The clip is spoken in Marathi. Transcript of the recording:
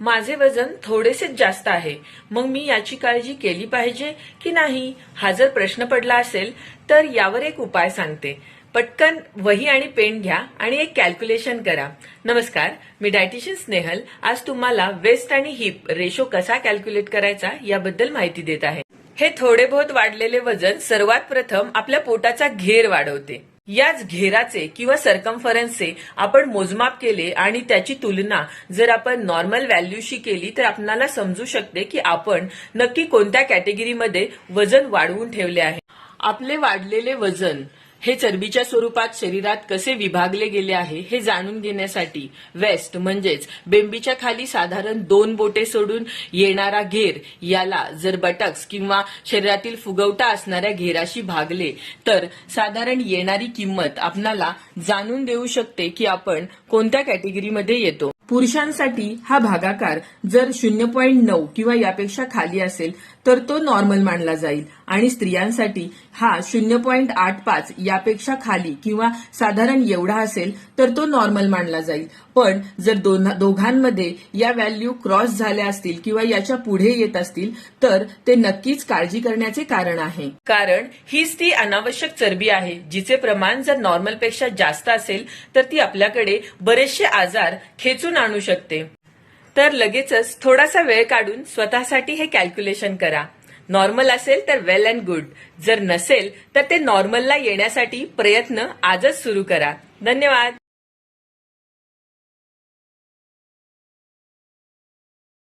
माझे वजन थोडेसेच जास्त आहे. मग मी याची काळजी केली पाहिजे की नाही? हा जर प्रश्न पडला असेल तर यावर एक उपाय सांगते. पटकन वही आणि पेन घ्या आणि एक कॅल्क्युलेशन करा. नमस्कार मी डायटिशियन स्नेहल. आज तुम्हाला वेस्ट आणि हिप रेशो कसा कॅल्क्युलेट करायचा याबद्दल माहिती देत आहे. हे थोडे बहुत वाढलेले वजन सर्वात प्रथम आपल्या पोटाचा घेर वाढवते. याच घेराचे किंवा सरकमफरन्सचे आपण मोजमाप केले आणि त्याची तुलना जर आपण नॉर्मल व्हॅल्यूशी केली तर आपणाला समजू शकते की आपण नक्की कोणत्या कॅटेगरीमध्ये वजन वाढवून ठेवले आहे. आपले वाढलेले वजन हे चरबीच्या स्वरूपात शरीरात कसे विभागले गेले आहे हे जाणून घेण्यासाठी वेस्ट म्हणजेच बेंबीच्या खाली साधारण दोन बोटे सोडून येणारा घेर याला जर बटक्स किंवा शरीरातील फुगवटा असणाऱ्या घेराशी भागले तर साधारण येणारी किंमत आपणाला जाणून देऊ शकते की आपण कोणत्या कॅटेगरीमध्ये येतो. पुरुषांसाठी हा भागाकार जर शून्य पॉईंट नऊ किंवा यापेक्षा खाली असेल तर तो नॉर्मल मानला जाईल. आणि स्त्रियांसाठी हा शून्य पॉईंट आठ पाच यापेक्षा खाली किंवा साधारण एवढा असेल तर तो नॉर्मल मानला जाईल. पण जर दोघांमध्ये या व्हॅल्यू क्रॉस झाल्या असतील किंवा याच्यापुढे येत असतील तर ते नक्कीच काळजी करण्याचे कारण आहे. कारण हीच ती अनावश्यक चरबी आहे जिचे प्रमाण जर नॉर्मलपेक्षा जास्त असेल तर ती आपल्याकडे बरेचसे आजार खेचून आणू शकते. तर लगेचच थोडासा वेळ काढून स्वतःसाठी हे कॅल्क्युलेशन करा. नॉर्मल असेल तर वेल अँड गुड जर नसेल तर ते नॉर्मलला येण्यासाठी प्रयत्न आजच सुरू करा. धन्यवाद!